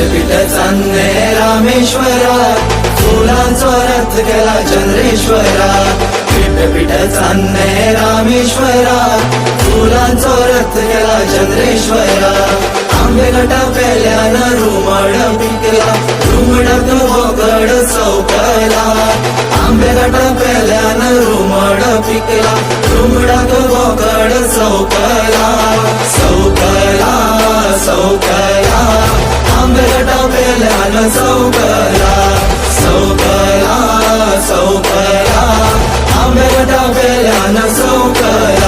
विद्यापीठ चांदणे रामेश्वरा फुलांचा रथ केला चंद्रेश्वरा. विद्यापीठ चांदणे रामेश्वरा फुलांचा रथ केला चंद्रेश्वरा. आंबे गटा पेल्यानं रुमड पिकला रुमडात बोकड चौकला. आंबे गटा पेल्यानं रुमड पिकला रुमडात बोकड चौकला. चौकला चौकला. कल्याण पेल्यानं चौकला चौकला चौकला आंबे कल्याण पेल्यानं चौकला